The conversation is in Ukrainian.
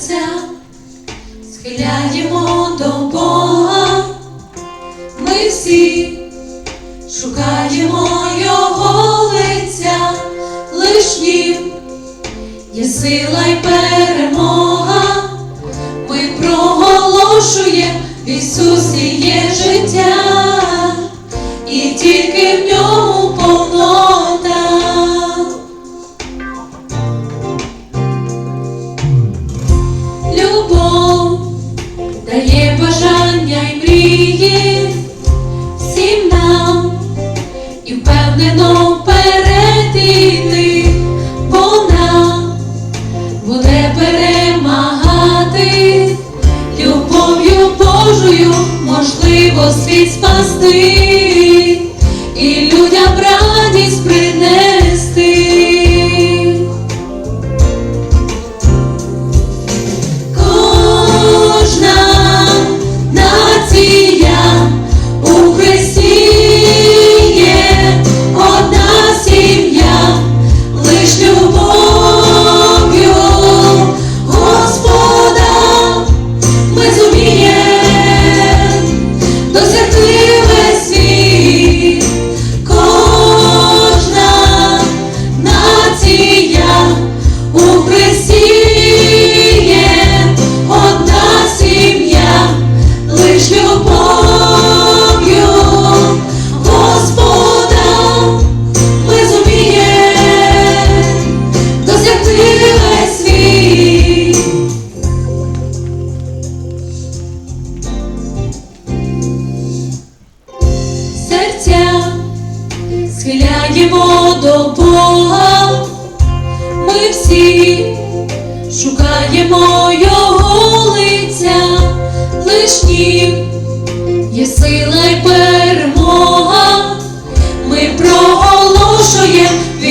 серця схиляємо до Бога, ми всі шукаємо Його лиця, лиш Нім є сила й перемога, ми проголошуємо в Ісусі є життя. і ті. Вперед іти, вона буде перемагати. Любов'ю Божою можливо світ спасти схиляємо до Бога, ми всі шукаємо його лиця, лиш Нім є сила й перемога, ми проголошуємо в